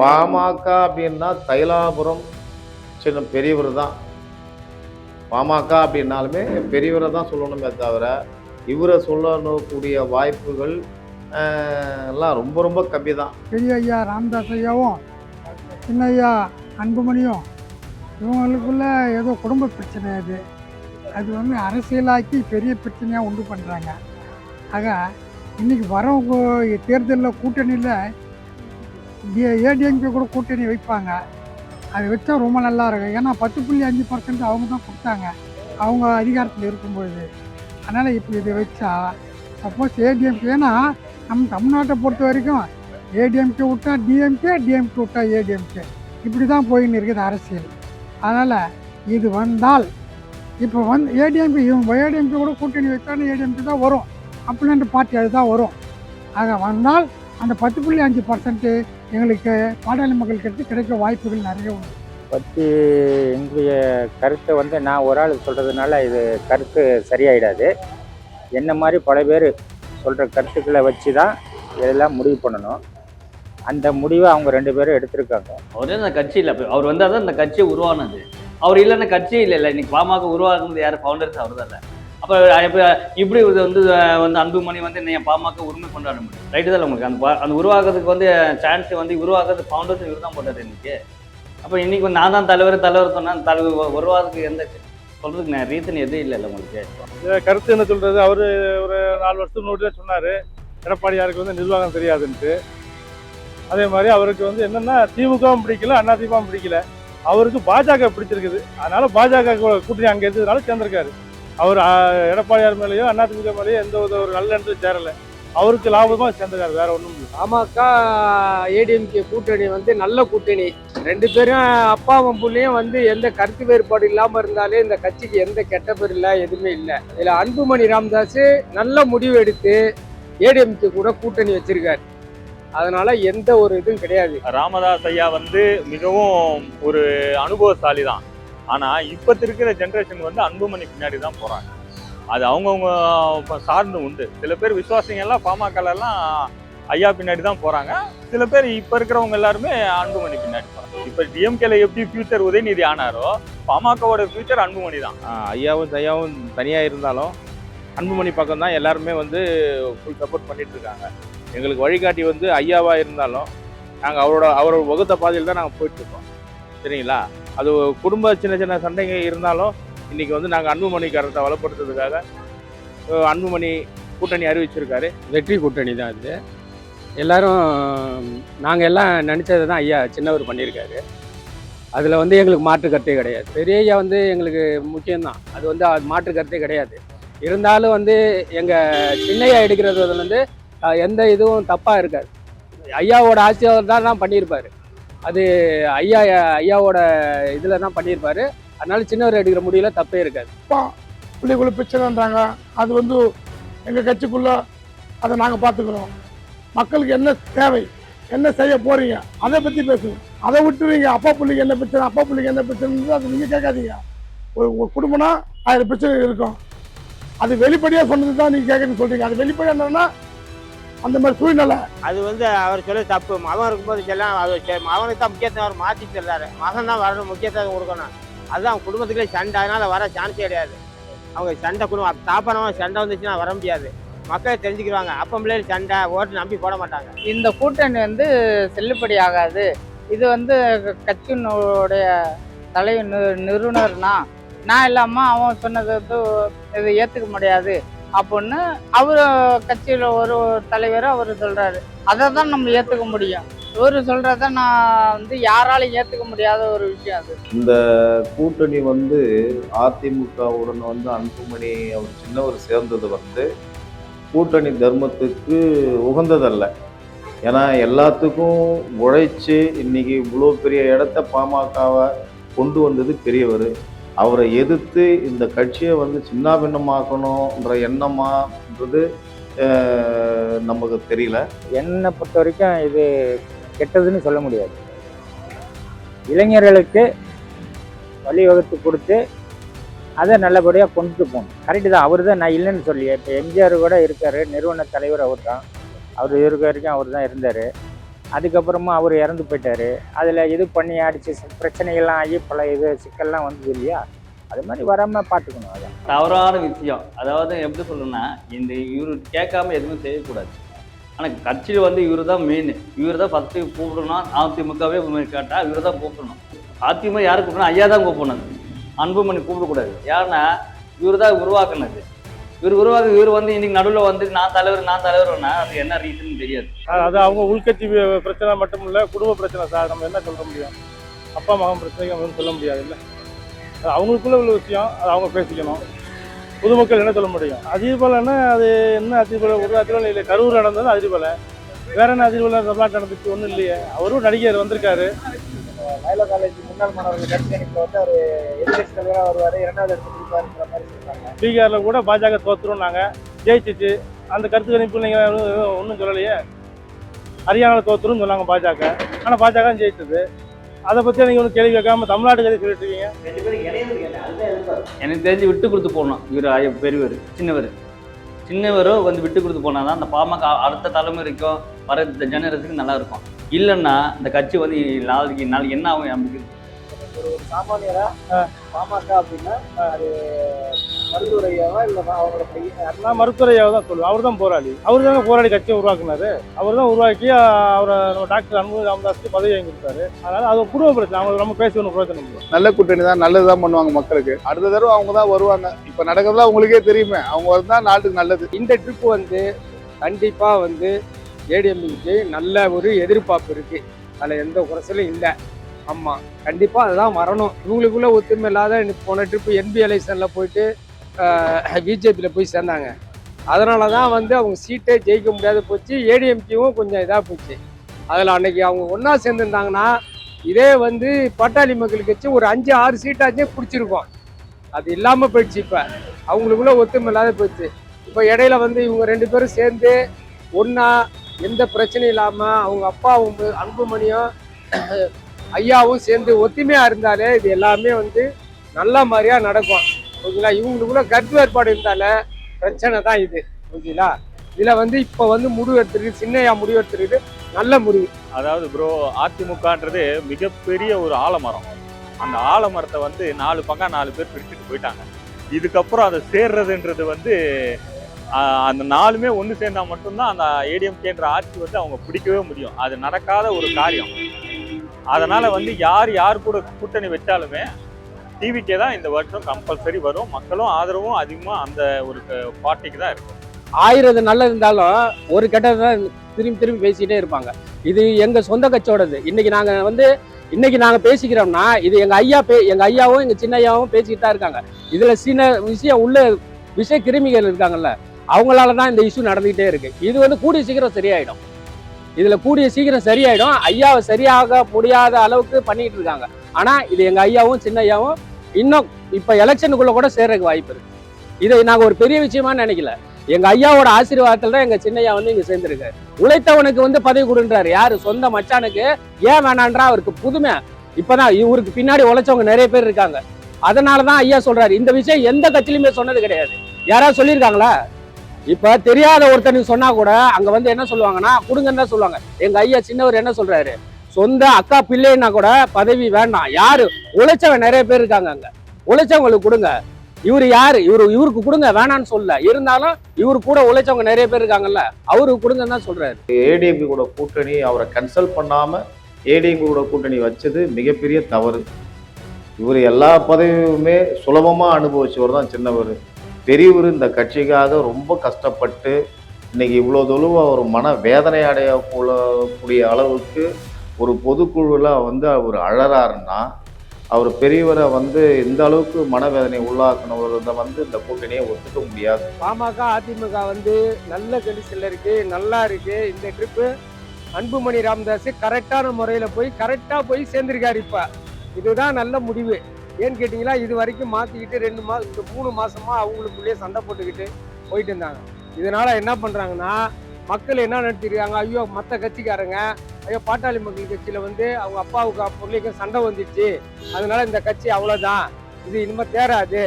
பாமக அப்படின்னா தைலாபுரம் சின்ன பெரியவர் தான். பாமக அப்படின்னாலுமே பெரியவரை தான் சொல்லணுமே தவிர இவரை சொல்லக்கூடிய வாய்ப்புகள் எல்லாம் ரொம்ப ரொம்ப கம்மி தான். பெரிய ஐயா ராமதாஸ் ஐயாவும் சின்ன ஐயா அன்புமணியும் இவங்களுக்குள்ள ஏதோ குடும்ப பிரச்சனை அது. அது வந்து அரசியலாக்கி பெரிய பிரச்சனையாக உண்டு பண்ணுறாங்க ஆக இன்னைக்கு வரவங்க தேர்தலில் கூட்டணியில் ஏடிஎம்கே கூட கூட்டணி வைப்பாங்க. அது வச்சா ரொம்ப நல்லா இருக்கும். ஏன்னா பத்து புள்ளி அஞ்சு பர்சன்ட் அவங்க தான் கொடுத்தாங்க. அவங்க அதிகாரத்தில் இருக்கும்பொழுது. அதனால் இப்போ இதை வச்சா சப்போஸ் ஏடிஎம்கே ஏன்னா நம்ம தமிழ்நாட்டை பொறுத்த வரைக்கும் ஏடிஎம்கே விட்டா டிஎம்கே டிஎம்கே விட்டா ஏடிஎம்கே இப்படி தான் போயின்னு இருக்குது அரசியல். அதனால் இது வந்தால் இப்போ வந்து ஏடிஎம்கே இவங்க ஏடிஎம்கே கூட கூட்டணி வச்சாலும் ஏடிஎம்கே தான் வரும். அப்படின்ற பார்ட்டி அதுதான் வரும். ஆக வந்தால் அந்த பத்து புள்ளி அஞ்சு பர்சன்ட்டு எங்களுக்கு பாடாளி மக்களுக்கு கிடைக்க வாய்ப்புகள் நிறைய உண்டு. பற்றி எங்களுடைய கருத்தை வந்து நான் ஒரு ஆள் சொல்கிறதுனால இது கருத்து சரியாயிடாது. என்ன மாதிரி பல பேர் சொல்கிற கருத்துக்களை வச்சு தான் இதெல்லாம் முடிவு பண்ணணும். அந்த முடிவை அவங்க ரெண்டு பேரும் எடுத்திருக்காங்க. அவரே அந்த கட்சி இல்லை. அவர் வந்தால் தான் இந்த கட்சி உருவானது. அவர் இல்லைன்னா கட்சி இல்லை. இல்லை இன்னைக்கு பாமக உருவாக்குனது யார்? ஃபவுண்டர்ஸ் அவர் தான் அப்போ இப்படி இது வந்து வந்து அன்புமணி வந்து நீ பாமக உரிமை கொண்டாட முடியும். ரைட்டு தான் உங்களுக்கு? அந்த பா- அந்த உருவாக்குறதுக்கு வந்து சான்ஸ் வந்து உருவாக்குறது ஃபவுண்டர்ஸ் இவர் தான் போட்டார் இன்னைக்கு. அப்போ இன்றைக்கி வந்து நான் தான் தலைவர் தலைவர் சொன்னால் தலைவர் உருவாக்குறதுக்கு எந்த சொல்கிறதுக்கு நான் ரீசன் எதுவும் இல்லை உங்களுக்கு. கருத்து என்ன சொல்கிறது அவர் ஒரு நாலு வருஷத்துக்கு முன்னாடி தான் சொன்னாரு. எடப்பாடியாருக்கு வந்து நிர்வாகம் தெரியாதுன்ட்டு. அதே மாதிரி அவருக்கு வந்து என்னென்னா திமுகவும் பிடிக்கல அண்ணா பிடிக்கல. அவருக்கு பாஜக பிடிச்சிருக்குது. அதனால பாஜக கூட கூட்டணி அங்கே இருந்ததுனால சேர்ந்திருக்காரு. அவர் எடப்பாடியார் மேலேயோ அண்ணா திமுக மேலேயோ எந்த ஒரு ஒரு நல்ல எண்ணத்துல சேரல. அவருக்கு லாபமா சேர்ந்திருக்காரு வேற ஒன்றும் இல்லை. பாமக ஏடிஎம்கே கூட்டணி வந்து நல்ல கூட்டணி. ரெண்டு பேரும் அப்பாவும் புள்ளையும் வந்து எந்த கருத்து வேறுபாடு இல்லாம இருந்தாலே இந்த கட்சிக்கு எந்த கெட்ட பேர் இல்லை எதுவுமே இல்லை. இதுல அன்புமணி ராமதாஸ் நல்ல முடிவு எடுத்து ஏடிஎம்கே கூட கூட்டணி வச்சிருக்காரு. அதனால எந்த ஒரு இதுவும் கிடையாது. ராமதாஸ் ஐயா வந்து மிகவும் ஒரு அனுபவசாலி தான் ஆனால் இப்போ இருக்கிற ஜென்ரேஷன் வந்து அன்புமணி பின்னாடி தான் போகிறாங்க அது அவங்கவுங்க இப்போ சார்ந்து உண்டு. சில பேர் விசுவாசிங்கெல்லாம் எல்லாம் ஐயா பின்னாடி தான் போகிறாங்க சில பேர் இப்போ இருக்கிறவங்க எல்லாருமே அன்புமணி பின்னாடி போகிறாங்க இப்போ டிஎம்கேல எப்படி ஃபியூச்சர் உதயநிதி ஆனாரோ பாமகவோட ஃபியூச்சர் அன்புமணி தான் ஐயாவும் தையாவும் தனியாக இருந்தாலும் அன்புமணி பக்கம் தான் எல்லாருமே வந்து ஃபுல் சப்போர்ட் பண்ணிட்டு இருக்காங்க எங்களுக்கு வழிகாட்டி வந்து ஐயாவாக இருந்தாலும் நாங்கள் அவரோட அவரோட வகுத்த பாதையில் தான் நாங்கள் போயிட்டு இருக்கோம் சரிங்களா? அது குடும்ப சின்ன சின்ன சண்டைங்க இருந்தாலும் இன்றைக்கி வந்து நாங்கள் அன்புமணி கரத்தை வளப்படுத்துறதுக்காக அன்புமணி கூட்டணி அறிவிச்சிருக்காரு. வெற்றி கூட்டணி தான் இது. எல்லாரும் நாங்கள் எல்லாம் நினச்சதை தான் ஐயா சின்னவர் பண்ணியிருக்காரு. அதில் வந்து எங்களுக்கு மாற்று கருத்தே கிடையாது. பெரிய ஐயா வந்து எங்களுக்கு முக்கியம்தான். அது வந்து மாற்று கருத்தே கிடையாது. இருந்தாலும் வந்து எங்கள் சின்னையா எடுக்கிறது வந்து எந்த இதுவும் தப்பாக இருக்காது. ஐயாவோட ஆசீர்வாதம் தான் தான் பண்ணியிருப்பாரு. அது ஐயா ஐயாவோட இதில் தான் பண்ணியிருப்பாரு அதனால சின்னவர் எடுக்கிற முடியல தப்பே இருக்காது. பிள்ளைக்குள்ள பிரச்சனைன்றாங்க. அது வந்து எங்கள் கட்சிக்குள்ள அதை நாங்கள் பார்த்துக்குறோம் மக்களுக்கு என்ன தேவை என்ன செய்ய போறீங்க அதை பற்றி பேசுங்க அதை விட்டுருவீங்க அப்பா பிள்ளைக்கு என்ன பிரச்சனை அப்பா பிள்ளைக்கு என்ன பிரச்சனை அதை நீங்கள் கேட்காதீங்க. ஒரு ஒரு குடும்பம்னா ஆயிரம் பிரச்சனை இருக்கும். அது வெளிப்படையாக சொன்னது தான் நீங்கள் கேட்குறீங்க சொல்கிறீங்க அது வெளிப்படையாக என்னன்னா அந்த மாதிரி சூழ்நிலை. அது வந்து அவர் சொல்ல தப்பு. மகன் இருக்கும்போது செல்லாம் அவர் செ- மகனுக்கு தான் முக்கியத்துவம் அவர் மாற்றி சொல்றாரு மகன் தான் வரணும் முக்கியத்துவம் கொடுக்கணும். அதுதான் குடும்பத்துக்குள்ளே சண்டை. அதனால வர சான்ஸே கிடையாது. அவங்க சண்டை குடும்பம் தாப்பனமாக சண்டை வந்துச்சுன்னா வர முடியாது. மக்களே தெரிஞ்சுக்கிறாங்க அப்பம் பிள்ளைகள் சண்டை ஓட்டு நம்பி போட மாட்டாங்க. இந்த கூட்டணி வந்து செல்லுபடி ஆகாது. இது வந்து கட்சியினுடைய தலை நி- நிறுவனர்னா நான் இல்லாமல் அவன் சொன்னது வந்து இதை ஏற்றுக்க முடியாது. அப்படின்னு அவர் கட்சியில் ஒரு தலைவர் அவர் சொல்கிறாரு அதை தான் நம்ம ஏற்றுக்க முடியும். இவர் சொல்கிறத நான் வந்து யாராலையும் ஏற்றுக்க முடியாத ஒரு விஷயம் அது. இந்த கூட்டணி வந்து அதிமுகவுடன் வந்து அன்புமணி அவர் சின்னவர் சேர்ந்தது வந்து கூட்டணி தர்மத்துக்கு உகந்ததல்ல. ஏன்னா எல்லாத்துக்கும் உழைச்சி இன்னைக்கு இவ்வளோ பெரிய இடத்த பாமகவை கொண்டு வந்தது பெரியவர். அவரை எதிர்த்து இந்த கட்சியை வந்து சின்னாபின்னமாக்கணுன்ற எண்ணமான்றது அஹ், நமக்கு தெரியல. என்னை பொறுத்த வரைக்கும் இது கெட்டதுன்னு சொல்ல முடியாது. இளைஞர்களுக்கு வழிவகுத்து கொடுத்து அதை நல்லபடியாக கொண்டுட்டு போகணும். கரெக்டு தான் அவர் தான் நான் இல்லைன்னு சொல்லி இப்போ எம்ஜிஆர் கூட இருக்கார் நிறுவன தலைவர் அவர் தான். அவர் இருக்க வரைக்கும் அவர் தான் இருந்தார். அதுக்கப்புறமா அவர் இறந்து போயிட்டார். அதில் இது பண்ணி அடித்து பிரச்சனைகள்லாம் ஆகி பல இது சிக்கல்லாம் வந்தது இல்லையா? அது மாதிரி வராமல் பார்த்துக்கணும் அதான். தவறான விஷயம். அதாவது எப்படி சொல்லணும்னா இந்த இவர் கேட்காம எதுவுமே செய்யக்கூடாது. ஆனால் கட்சியில் வந்து இவர் தான் மெயின் இவர் தான் ஃபஸ்ட்டு கூப்பிடணும் அதிமுகவே கேட்டால் இவர் தான் கூப்பிடணும். அதிமுக யார் கூப்பிடணும்? ஐயா தான் கூப்பிடணும். அன்புமணி கூப்பிடக்கூடாது. ஏன்னா இவர் தான் உருவாக்குனது. இவர் உருவாக்கு இவர் வந்து இன்னைக்கு நடுவில் வந்து நான் தலைவர் நான் தலைவர்னா அது என்ன ரீசன் தெரியாது. அது- அவங்க உள்கட்சி பிரச்சனை மட்டும் இல்லை குடும்ப பிரச்சனை சார். நம்ம என்ன சொல்ல முடியும்? அப்பா மகன் பிரச்சனைக்கு நம்ம சொல்ல முடியாது இல்லை. அது அவங்களுக்குள்ள உள்ள விஷயம் அது அவங்க பேசிக்கணும். பொதுமக்கள் என்ன சொல்ல முடியும்? அதிர்பலன்னா அது என்ன அதிர்பல ஒரு அதிர்பலை இல்லை கரூர் நடந்தது அதிர்பலை வேற என்ன அதிர்பலை தமிழ்நாட்டு நடந்துச்சு? ஒன்றும் இல்லையே. அவரும் நடிகர் வந்திருக்காரு. மயிலா காலேஜ் முன்னாள் மாணவர்கள் கட்சி வந்து அவர் எதிர்கட்சி தலைவராக வருவார் இரண்டாவது இடத்துக்கு கொடுப்பாருங்கிற மாதிரி சொல்றாங்க. பீகாரில் கூட பாஜக தோத்துரும் நாங்கள் ஜெயிச்சிச்சு. அந்த கருத்து கணிப்பு நீங்கள் ஒன்றும் சொல்லலையே? ஹரியானாவில் தோத்துரும் சொன்னாங்க பாஜக. ஆனால் பாஜக ஜெயிச்சது. அதை பற்றி நீங்கள் ஒன்றும் கேள்வி கேட்காம தமிழ்நாட்டு கதை சொல்லிட்டு இருக்கீங்க? எனக்கு தெரிஞ்சு விட்டு கொடுத்து போகணும் இவர் பெரியவர் சின்னவர். சின்னவரும் வந்து விட்டு கொடுத்து போனால் தான் அந்த பாமக அடுத்த தலைமுறைக்கும் வர ஜெனரேஷனுக்கு நல்லா இருக்கும். இல்லைன்னா இந்த கட்சி வந்து நாளைக்கு நாளைக்கு என்ன ஆகும் நமக்கு ஒரு ஒரு சாமானியரா பாமக அப்படின்னா அது மருத்துவரையாவா இல்லை அவங்களோட நான் மருத்துவரையாவை தான் சொல்லுவேன். அவர் தான் போராளி. அவர் தானே போராடி கட்சியை உருவாக்குனாரு. அவர் தான் உருவாக்கி அவரை நம்ம டாக்டர் அன்பு ராமதாஸ்க்கு பதவி வாங்கி கொடுத்தாரு அதனால அது குடும்ப பிரச்சனை. அவங்க நம்ம பேசி பிரயோஜனம் இல்லை. நல்ல கூட்டணி தான் நல்லது தான் பண்ணுவாங்க மக்களுக்கு. அடுத்த தடவை அவங்க தான் வருவாங்க. இப்போ நடக்கிறதுலாம் உங்களுக்கே தெரியுமே. அவங்க வந்தா நாட்டுக்கு நல்லது. இந்த ட்ரிப் வந்து கண்டிப்பாக வந்து ஏடிஎம்க்கு நல்ல ஒரு எதிர்பார்ப்பு இருக்குது அதில் எந்த குறைச்சலும் இல்லை. ஆமாம் கண்டிப்பாக அதுதான் வரணும். இவங்களுக்குள்ள ஒத்துமை இல்லாத போன ட்ரிப்பு என்பி எலெக்ஷனில் போயிட்டு பிஜேபியில் போய் சேர்ந்தாங்க. அதனால தான் வந்து அவங்க சீட்டே ஜெயிக்க முடியாத போச்சு. ஏடிஎம்கேவும் கொஞ்சம் இதாக போச்சு. அதில் அன்னைக்கு அவங்க ஒன்றா சேர்ந்துருந்தாங்கன்னா இதே வந்து பட்டாளி மக்கள் வச்சு ஒரு அஞ்சு ஆறு சீட்டாச்சும் பிடிச்சிருக்கோம். அது இல்லாமல் போயிடுச்சு இப்போ. அவங்களுக்குள்ள ஒத்துமை இல்லாத போயிடுச்சு இப்போ இடையில வந்து இவங்க ரெண்டு பேரும் சேர்ந்து ஒன்றா எந்த பிரச்சனையும் இல்லாமல் அவங்க அப்பாவும் அன்புமணியும் ஐயாவும் சேர்ந்து ஒத்துமையாக இருந்தாலே இது எல்லாமே வந்து நல்ல மாதிரியாக நடக்கும். ஓகேங்களா? இவங்களுக்குள்ள கருத்து வேறுபாடு இருந்தாலே பிரச்சனை தான் இது. ஓகேங்களா? இதில் வந்து இப்போ வந்து முடிவு எடுத்துருக்கு. சின்னையா முடிவு எடுத்துருக்கு. நல்ல முடிவு. அதாவது ப்ரோ அதிமுகன்றது மிகப்பெரிய ஒரு ஆலமரம். அந்த ஆலமரத்தை வந்து நாலு பக்கம் நாலு பேர் பிரிச்சுட்டு போயிட்டாங்க. இதுக்கப்புறம் அதை சேர்றதுன்றது வந்து அந்த நாலுமே ஒன்று சேர்ந்தா மட்டும்தான் அந்த ஏடிஎம்கேன்ற ஆட்சி வந்து அவங்க பிடிக்கவே முடியும். அது நடக்காத ஒரு காரியம். அதனால் வந்து யார் யார் கூட கூட்டணி வச்சாலுமே டிவிக்கே தான் இந்த வருஷம் கம்பல்சரி வரும். மக்களும் ஆதரவும் அதிகமாக அந்த ஒரு பார்ட்டிக்கு தான் இருக்கும். ஆயிரம் நல்லது இருந்தாலும் ஒரு கெட்டது தான் திரும்பி திரும்பி பேசிக்கிட்டே இருப்பாங்க. இது எங்கள் சொந்த கட்சியோடது. இன்னைக்கு நாங்கள் வந்து இன்னைக்கு நாங்கள் பேசிக்கிறோம்னா இது எங்கள் ஐயா பே எங்கள் ஐயாவும் எங்கள் சின்ன ஐயாவும் பேசிக்கிட்டு தான் இருக்காங்க. இதில் சின்ன விஷயம் உள்ள விஷய கிருமிகள் இருக்காங்கல்ல. அவங்களால தான் இந்த இஷ்யூ நடந்துகிட்டே இருக்கு. இது வந்து கூடிய சீக்கிரம் சரியாயிடும். இதுல கூடிய சீக்கிரம் சரியாயிடும். ஐயாவை சரியாக முடியாத அளவுக்கு பண்ணிட்டு இருக்காங்க. ஆனா இது எங்க ஐயாவும் சின்ன ஐயாவும் இன்னும் இப்ப எலெக்ஷனுக்குள்ள கூட சேர்றதுக்கு வாய்ப்பு இருக்கு. இதை நாங்க ஒரு பெரிய விஷயமா நினைக்கல. எங்க ஐயாவோட ஆசீர்வாதத்துல தான் எங்க சின்னையா வந்து இங்க சேர்ந்துருக்கு உழைத்தவனுக்கு வந்து பதவி கொடுன்றாரு. யாரு? சொந்த மச்சானுக்கு ஏன் வேணான்றா அவருக்கு புதுமை. இப்பதான் இவருக்கு பின்னாடி உழைச்சவங்க நிறைய பேர் இருக்காங்க. அதனாலதான் ஐயா சொல்றாரு. இந்த விஷயம் எந்த கட்சியிலுமே சொன்னது கிடையாது. யாராவது சொல்லியிருக்காங்களா? இப்ப தெரியாத ஒருத்தனுக்கு சொன்னா கூட அங்க வந்து என்ன சொல்லுவாங்கன்னா கொடுங்கன்னு தான் சொல்லுவாங்க. எங்க ஐயா சின்னவர் என்ன சொல்றாரு? சொந்த அக்கா பிள்ளைன்னா கூட பதவி வேண்டாம். யாரு? உழைச்சவன் நிறைய பேர் இருக்காங்க அங்க. உழைச்சவங்களுக்கு கொடுங்க. இவர் யாரு? இவரு இவருக்கு கொடுங்க. வேணான்னு சொல்லல. இருந்தாலும் இவரு கூட உழைச்சவங்க நிறைய பேர் இருக்காங்கல்ல அவருக்கு கொடுங்கன்னு தான் சொல்றாரு. ஏடிஎம்பி கூட கூட்டணி அவரை கன்சல்ட் பண்ணாம ஏடிஎம்பி கூட கூட்டணி வச்சது மிகப்பெரிய தவறு. இவர் எல்லா பதவியுமே சுலபமா அனுபவிச்சவர் தான் சின்னவர். பெரியவர் இந்த கட்சிக்காக ரொம்ப கஷ்டப்பட்டு இன்றைக்கி இவ்வளோ தொழுவாக ஒரு மன வேதனை அடைய கூடிய அளவுக்கு ஒரு பொதுக்குழுவில் வந்து அவர் அழறாருன்னா அவர் பெரியவரை வந்து இந்த அளவுக்கு மனவேதனை உள்ளாக்குனவரை வந்து இந்த கூட்டணியை ஒத்துக்க முடியாது. பாமக அதிமுக வந்து நல்ல கண்டிஷனில் இருக்கு நல்லா இருக்கு. இந்த ட்ரிப்பு அன்புமணி ராமதாஸ் கரெக்டான முறையில் போய் கரெக்டாக போய் சேர்ந்திருக்காரு இப்போ. இதுதான் நல்ல முடிவு. ஏன்னு கேட்டீங்களா இது வரைக்கும் மாற்றிக்கிட்டு ரெண்டு மாதம் இந்த மூணு மாதமாக அவங்களுக்குள்ளேயே சண்டை போட்டுக்கிட்டு போயிட்டு இருந்தாங்க. இதனால் என்ன பண்ணுறாங்கன்னா மக்கள் என்ன நினைச்சிருக்காங்க ஐயோ மற்ற கட்சிக்காரங்க ஐயோ பாட்டாளி மக்கள் கட்சியில் வந்து அவங்க அப்பாவுக்கு பிள்ளைக்கும் சண்டை வந்துடுச்சு அதனால இந்த கட்சி அவ்வளோதான் இது இனிமேல் தேராது.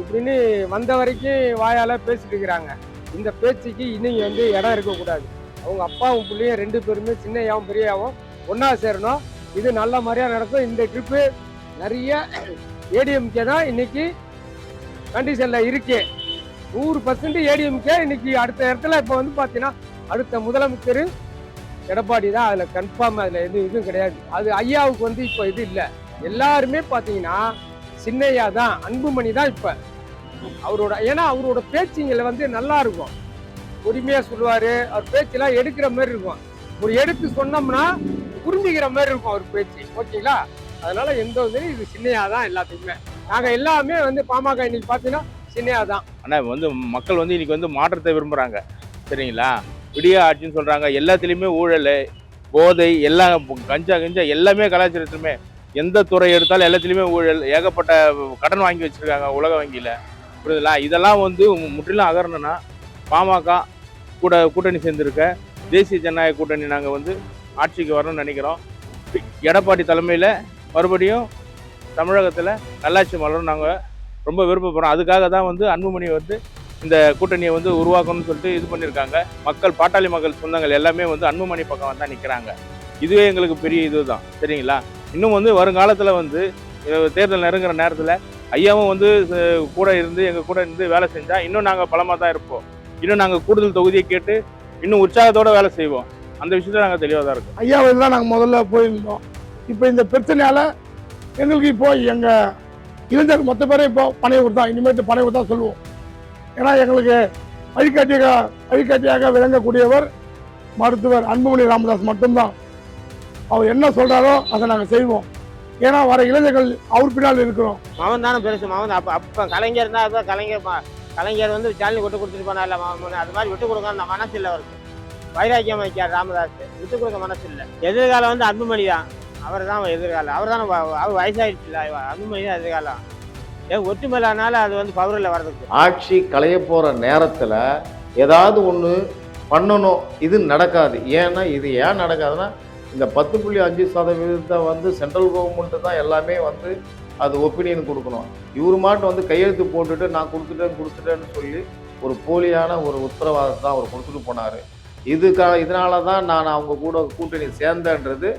இப்படின்னு வந்த வரைக்கும் வாயால் பேசிட்டு இருக்கிறாங்க. இந்த பேச்சுக்கு இன்னும் வந்து இடம் இருக்கக்கூடாது. அவங்க அப்பாவும் பிள்ளையும் ரெண்டு பேருமே சின்னையாவும் பெரியாவும் ஒன்றா சேரணும். இது நல்ல மாதிரியாக நடக்கும். இந்த ட்ரிப்பு நிறைய ஏடிஎம்கே தான் இன்னைக்கு கண்டிஷனில் இருக்கு. நூறு பர்சன்ட் ஏடிஎம்கே இன்னைக்கு அடுத்த இடத்துல இப்போ வந்து பார்த்தீங்கன்னா அடுத்த முதலமைச்சர் எடப்பாடி தான் அதில் கன்ஃபார்ம் அதில் எதுவும் இதுவும் கிடையாது. அது ஐயாவுக்கு வந்து இப்போ இது இல்லை. எல்லாருமே பார்த்தீங்கன்னா சின்னையா தான் அன்புமணி தான் இப்போ. அவரோட ஏன்னா அவரோட பேச்சுங்களை வந்து நல்லா இருக்கும். பொறுமையாக சொல்லுவார் அவர் பேச்செல்லாம் எடுக்கிற மாதிரி இருக்கும். ஒரு எடுத்து சொன்னோம்னா புரிஞ்சுக்கிற மாதிரி இருக்கும் அவர் பேச்சு. ஓகேங்களா? அதனால எந்த வந்து இது சின்னையா தான் எல்லாத்துக்குமே. நாங்கள் எல்லாமே வந்து பாமக இன்னைக்கு பார்த்தீங்கன்னா சின்னையா தான் ஆனால் வந்து மக்கள் வந்து இன்னைக்கு வந்து மாற்றத்தை விரும்புகிறாங்க சரிங்களா? விடிய ஆட்சின்னு சொல்கிறாங்க எல்லாத்துலேயுமே ஊழல் போதை எல்லாம் கஞ்சா கஞ்சா எல்லாமே கலாச்சாரத்திலுமே எந்த துறை எடுத்தாலும் எல்லாத்துலேயுமே ஊழல் ஏகப்பட்ட கடன் வாங்கி வச்சுருக்காங்க உலக வங்கியில். புரியுதுங்களா? இதெல்லாம் வந்து முற்றிலும் அகரணும்னா பாமக கூட கூட்டணி சேர்ந்திருக்க தேசிய ஜனநாயக கூட்டணி நாங்கள் வந்து ஆட்சிக்கு வரணும்னு நினைக்கிறோம். எடப்பாடி தலைமையில் மறுபடியும் தமிழகத்தில் நல்லாட்சி மலரும் நாங்கள் ரொம்ப விருப்பப்படுறோம். அதுக்காக தான் வந்து அன்புமணி வந்து இந்த கூட்டணியை வந்து உருவாக்கணும்னு சொல்லிட்டு இது பண்ணியிருக்காங்க. மக்கள் பாட்டாளி மக்கள் சொந்தங்கள் எல்லாமே வந்து அன்புமணி பக்கம் தான் நிற்கிறாங்க இதுவே எங்களுக்கு பெரிய இதுதான். சரிங்களா? இன்னும் வந்து வருங்காலத்தில் வந்து தேர்தல் நெருங்குற நேரத்தில் ஐயாவும் வந்து கூட இருந்து எங்கள் கூட இருந்து வேலை செஞ்சால் இன்னும் நாங்கள் பலமாக தான் இருப்போம். இன்னும் நாங்கள் கூடுதல் தொகுதியை கேட்டு இன்னும் உற்சாகத்தோடு வேலை செய்வோம். அந்த விஷயத்தில் நாங்கள் தெளிவாக தான் இருக்கோம். ஐயா தான் நாங்கள் முதல்ல போயிருந்தோம். இப்போ இந்த பிரச்சனையால் எங்களுக்கு இப்போ எங்கள் இளைஞர் மொத்த பேரே இப்போ பனையூர் தான். இனிமேட்டு பனையூர் தான் சொல்லுவோம். ஏன்னா எங்களுக்கு வழிகாட்டியாக வழிகாட்டியாக விளங்கக்கூடியவர் மருத்துவர் அன்புமணி ராமதாஸ் மட்டும்தான். அவர் என்ன சொல்கிறாரோ அதை நாங்கள் செய்வோம். ஏன்னா வர இளைஞர்கள் அவர் பின்னால் இருக்கிறோம். மகன் தானே பெருசு மகன் அப்போ அப்போ கலைஞர் தான் அப்போ கலைஞர் கலைஞர் வந்து ஜாலி விட்டு கொடுத்துட்டு போனார்ல மகன் அது மாதிரி விட்டு கொடுக்க அந்த மனசு இல்லை அவருக்கு. வைராக்கியம் வைக்கார் ராமதாஸ். விட்டு கொடுக்க மனசு இல்லை எதிர்காலம் வந்து அன்புமணி தான். அவர் தான் எதிர்காலம். அவர் தான் அவர் வயசாயிடுச்சு இல்லை தான் எதிர்காலம். ஏன் ஒற்றுமையிலானால அது வந்து பவரில் வர்றதுக்கு. ஆட்சி களைய போகிற நேரத்தில் ஏதாவது ஒன்று பண்ணணும். இது நடக்காது. ஏன்னா இது ஏன் நடக்காதுன்னா இந்த பத்து புள்ளி அஞ்சு சதவீதத்தை வந்து சென்ட்ரல் கவர்மெண்ட்டு தான் எல்லாமே வந்து அது ஒப்பீனியன் கொடுக்கணும். இவர் மாட்டும் வந்து கையெழுத்து போட்டுட்டு நான் கொடுத்துட்டேன் கொடுத்துட்டேன்னு சொல்லி ஒரு போலியான ஒரு உத்தரவாதத்தை அவர் கொடுத்துட்டு போனார். இதுக்காக இதனால தான் நான் அவங்க கூட கூட்டணி சேர்ந்தேன்றது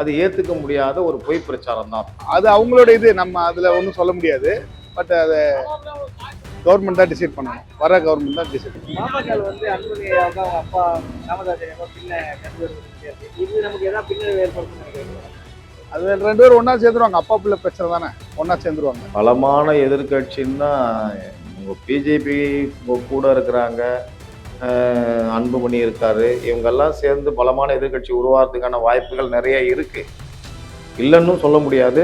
அது ஏற்றுக்க முடியாத ஒரு பொய் பிரச்சாரம் தான். அது அவங்களோட இது நம்ம அதில் ஒன்றும் சொல்ல முடியாது. பட் அதை கவர்மெண்ட் தான் டிசைட் பண்ணணும். வர கவர்மெண்ட் தான் டிசைட் பாமக வந்து அவங்க அப்பா பின்ன இது நமக்கு நினைக்கிறீங்களா அது ரெண்டு பேரும் ஒன்றா சேர்ந்துருவாங்க. அப்பா பிள்ளை பிரச்சனை தானே. ஒன்றா சேர்ந்துருவாங்க. பலமான எதிர்க்கட்சின்னா உங்கள் பிஜேபி கூட இருக்கிறாங்க. அன்புமணி இருக்காரு இவங்கெல்லாம் சேர்ந்து பலமான எதிர்க்கட்சி உருவாகிறதுக்கான வாய்ப்புகள் நிறைய இருக்கு. இல்லைன்னு சொல்ல முடியாது.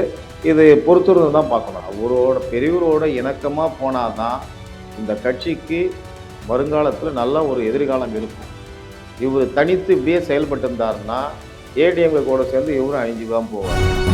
இது பொறுத்திருந்து தான் பார்க்கணும். அவரோட பெரியவரோட இணக்கமாக போனால் தான் இந்த கட்சிக்கு வருங்காலத்தில் நல்ல ஒரு எதிர்காலம் இருக்கும். இவர் தனித்து இப்படியே செயல்பட்டு இருந்தாருன்னா ஏடிஎம்கே கூட சேர்ந்து இவரும் அழிஞ்சு தான் போவார்.